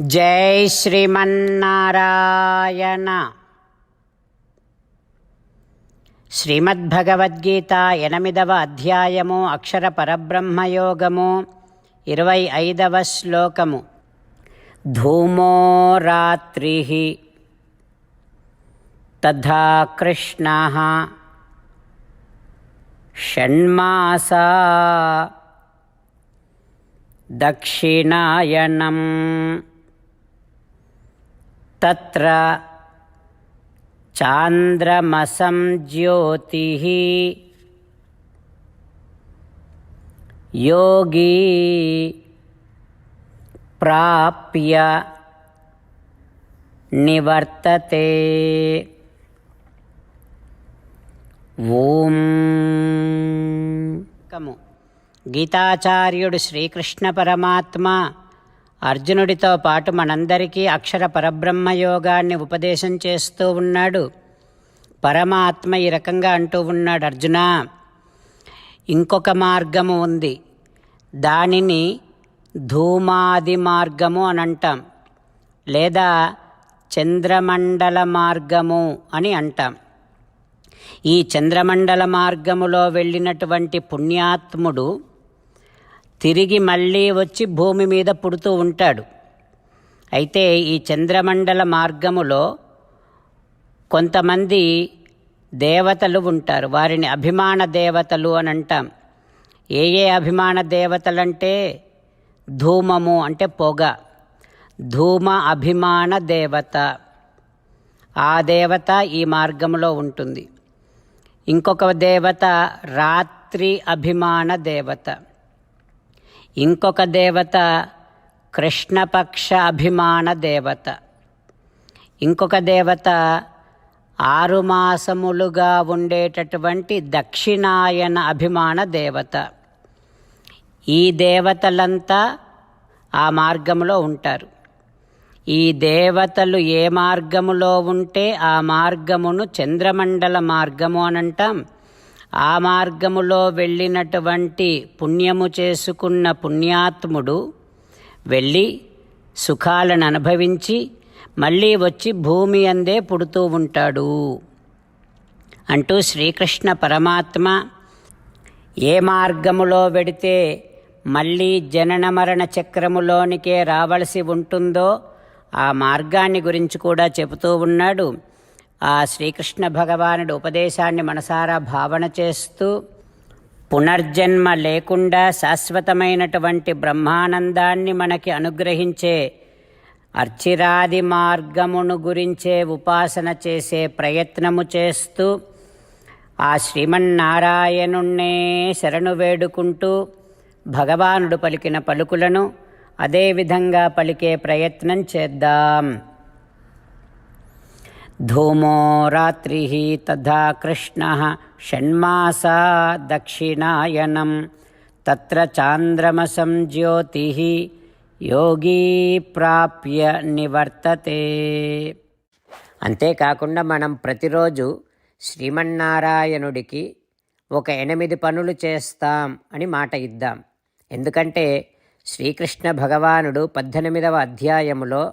జై శ్రీమన్నారాయణ. శ్రీమద్భగవద్గీత ఎనిమిదవ అధ్యాయము అక్షర పరబ్రహ్మయోగము ఇరవై ఐదవ శ్లోకము. ధూమో రాత్రి తథా కృష్ణ షణ్మాసా దక్షిణాయనం. తత్ర చాంద్రమసం జ్యోతి యోగీ ప్రాప్య నివర్తతే. ఓం. కము. గీతాచార్యుడు శ్రీకృష్ణ పరమాత్మ అర్జునుడితో పాటు మనందరికీ అక్షర పరబ్రహ్మ యోగాన్ని ఉపదేశం చేస్తూ ఉన్నాడు. పరమాత్మ ఈ రకంగా అంటూ ఉన్నాడు అర్జున ఇంకొక మార్గము ఉంది. దానిని ధూమాది మార్గము అని అంటాం లేదా చంద్రమండల మార్గము అని అంటాం. ఈ చంద్రమండల మార్గములో వెళ్ళినటువంటి పుణ్యాత్ముడు తిరిగి మళ్ళీ వచ్చి భూమి మీద పుడుతూ ఉంటాడు. అయితే ఈ చంద్రమండల మార్గములో కొంతమంది దేవతలు ఉంటారు. వారిని అభిమాన దేవతలు అని అంటాం. ఏ ఏ అభిమాన దేవతలంటే ధూమము అంటే పొగ. ధూమ అభిమాన దేవత. ఆ దేవత ఈ మార్గంలో ఉంటుంది. ఇంకొక దేవత రాత్రి అభిమాన దేవత. ఇంకొక దేవత కృష్ణపక్ష అభిమాన దేవత. ఇంకొక దేవత ఆరు మాసములుగా ఉండేటటువంటి దక్షిణాయన అభిమాన దేవత. ఈ దేవతలంతా ఆ మార్గంలో ఉంటారు. ఈ దేవతలు ఏ మార్గములో ఉంటే ఆ మార్గమును చంద్రమండల మార్గము అని అంటాం ఆ మార్గములో వెళ్ళినటువంటి పుణ్యము చేసుకున్న పుణ్యాత్ముడు వెళ్ళి సుఖాలను అనుభవించి మళ్ళీ వచ్చి భూమి అందే పుడుతూ ఉంటాడు. అంటూ శ్రీకృష్ణ పరమాత్మ ఏ మార్గములో వెడితే మళ్ళీ జనన మరణ చక్రములోనికే రావలసి ఉంటుందో ఆ మార్గాన్ని గురించి కూడా చెబుతూ ఉన్నాడు. ఆ శ్రీకృష్ణ భగవానుడు ఉపదేశాన్ని మనసారా భావన చేస్తూ పునర్జన్మ లేకుండా శాశ్వతమైనటువంటి బ్రహ్మానందాన్ని మనకి అనుగ్రహించే అర్చిరాది మార్గమును గురించే ఉపాసన చేసే ప్రయత్నము చేస్తూ ఆ శ్రీమన్నారాయణుణ్ణే శరణు వేడుకుంటూ భగవానుడు పలికిన పలుకులను అదేవిధంగా పలికే ప్రయత్నం చేద్దాం. ధూమో రాత్రి తథా కృష్ణ షణ్మాసా దక్షిణాయనం తత్ర చాంద్రమసం జ్యోతి యోగీ ప్రాప్య నివర్తతే అంతేకాకుండా మనం ప్రతిరోజు శ్రీమన్నారాయణుడికి ఒక ఎనిమిది పనులు చేస్తాం అని మాట ఇద్దాం. ఎందుకంటే శ్రీకృష్ణ భగవానుడు పద్దెనిమిదవ అధ్యాయములో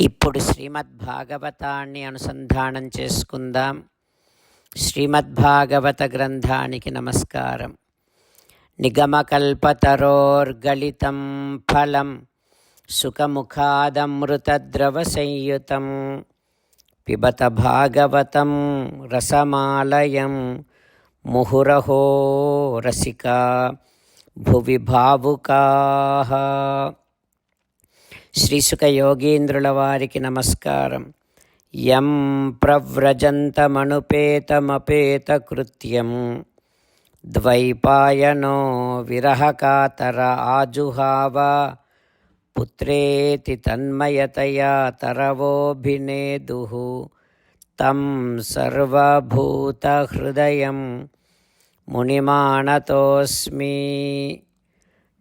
ఇప్పుడు శ్రీమద్భాగవతాన్ని అనుసంధానం చేసుకుందాం. శ్రీమద్భాగవత గ్రంథానికి నమస్కారం. నిగమకల్పతరోర్గళితం ఫలం సుఖముఖాదమృతద్రవసంయుతం పిబత భాగవతం రసమాలయం ముహురహో రసికా భువి భావుకా శ్రీసుఖ యోగీంద్రుల వారికి నమస్కారం. యం ప్రవ్రజంతమనుపేతమపేతకృత్యం. ద్వైపాయనో విరహకాతర ఆజుహావ. పుత్రేతి తన్మయతయా తరవోభినేదు. తం సర్వభూతహృదయం. మునిమానతోస్మి.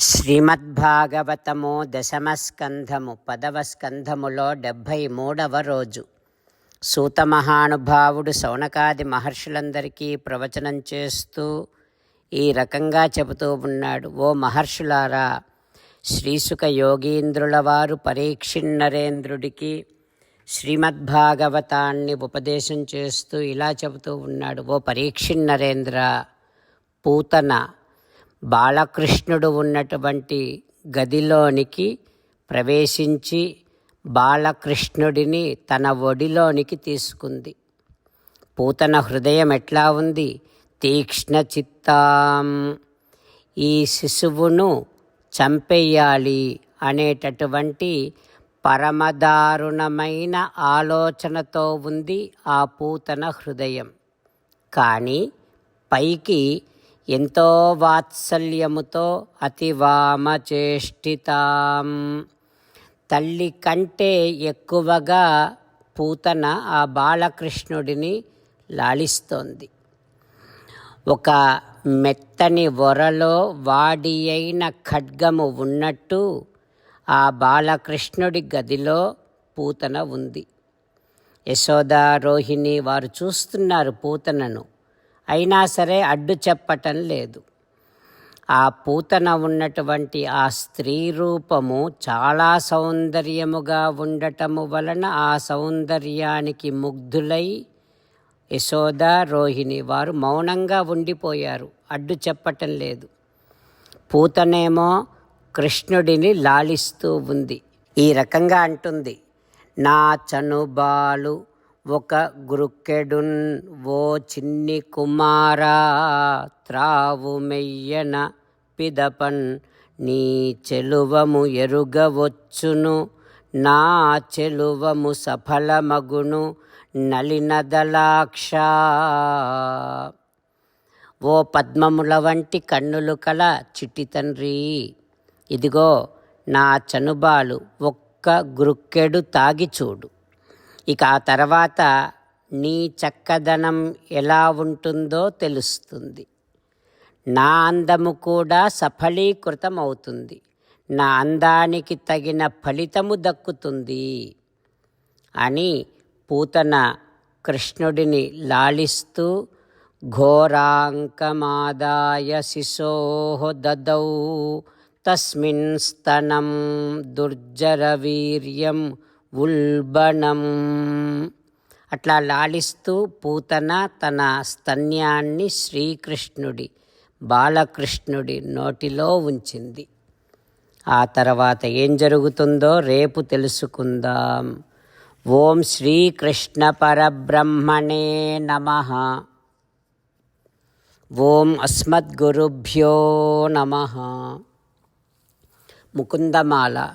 శ్రీమద్భాగవతము దశమస్కంధము పదవ స్కంధములో డెబ్భై మూడవ రోజు. సూత మహానుభావుడు సౌనకాది మహర్షులందరికీ ప్రవచనం చేస్తూ ఈ రకంగా చెబుతూ ఉన్నాడు. ఓ మహర్షులారా శ్రీసుక యోగీంద్రుల వారు పరీక్షిన్నరేంద్రుడికి శ్రీమద్భాగవతాన్ని ఉపదేశం చేస్తూ ఇలా చెబుతూ ఉన్నాడు. ఓ పరీక్షిన్నరేంద్ర పూతన బాలకృష్ణుడు ఉన్నటువంటి గదిలోనికి ప్రవేశించి బాలకృష్ణుడిని తన ఒడిలోనికి తీసుకుంది. పూతన హృదయం ఎట్లా ఉంది? తీక్ష్ణ చిత్తాం. ఈ శిశువును చంపేయాలి అనేటటువంటి పరమదారుణమైన ఆలోచనతో ఉంది ఆ పూతన హృదయం. కానీ పైకి ఎంతో వాత్సల్యముతో అతివామచేష్టితాం తల్లి కంటే ఎక్కువగా పూతన ఆ బాలకృష్ణుడిని లాలిస్తోంది. ఒక మెత్తని వరలో వాడి అయిన ఖడ్గము ఉన్నట్టు ఆ బాలకృష్ణుడి గదిలో పూతన ఉంది. యశోద రోహిణి వారు చూస్తున్నారు పూతనను. అయినా సరే అడ్డు చెప్పటం లేదు. ఆ పూతన ఉన్నటువంటి ఆ స్త్రీ రూపము చాలా సౌందర్యముగా ఉండటము వలన ఆ సౌందర్యానికి ముగ్ధులై యశోద రోహిణి వారు మౌనంగా ఉండిపోయారు. అడ్డు చెప్పటం లేదు. పూతనేమో కృష్ణుడిని లాలిస్తూ ఉంది. ఈ రకంగా అంటుంది నా చనుబాలు ఒక గ్రుక్కెడున్ ఓ చిన్ని కుమారా త్రావు మెయ్యన పిదపన్ నీ చెలువము ఎరుగవచ్చును నా చెలువము సఫలమగును నలినదలాక్ష. ఓ పద్మముల వంటి కన్నులు కల చిట్టి తండ్రి ఇదిగో నా చనుబాలు ఒక్క గురుక్కెడు తాగి చూడు. ఇక ఆ తర్వాత నీ చక్కదనం ఎలా ఉంటుందో తెలుస్తుంది. నా అందము కూడా సఫలీకృతం అవుతుంది నా అందానికి తగిన ఫలితము దక్కుతుంది అని పూతన కృష్ణుడిని లాలిస్తూ ఘోరాంకమాదాయ శిశో దదౌ తస్మిన్ స్తనం దుర్జరవీర్యం ఉల్బణం. అట్లా లాలిస్తూ పూతన తన స్తన్యాన్ని శ్రీకృష్ణుడి బాలకృష్ణుడి నోటిలో ఉంచింది. ఆ తర్వాత ఏం జరుగుతుందో రేపు తెలుసుకుందాం. ఓం శ్రీకృష్ణ పరబ్రహ్మణే నమ. ఓం అస్మద్గురుభ్యో నమ. ముకుందమాల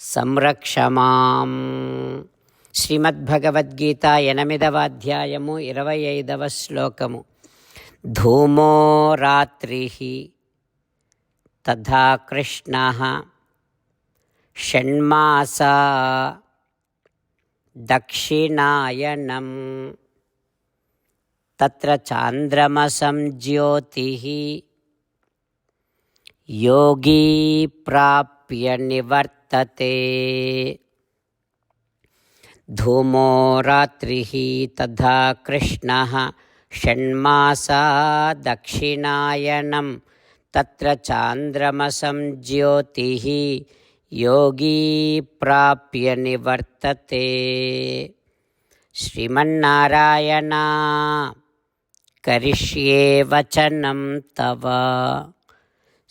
సంరక్షమాం. శ్రీమద్భగవద్గీత ఎనిమిదవ అధ్యాయము ఇరవై ఐదవ శ్లోకము. ధూమో రాత్రి తథా కృష్ణ షణ్మాస దక్షిణాయనం. తత్ర చాంద్రమసం జ్యోతి. యోగీ ప్రాప్ నివర్తతే ధూమో రాత్రి తథా కృష్ణ షణ్మాసా దక్షిణాయనం తత్ర చాంద్రమసం జ్యోతి యోగీ ప్రాప్య నివర్తతే శ్రీమన్నారాయణ కరిష్యే వచనం తవ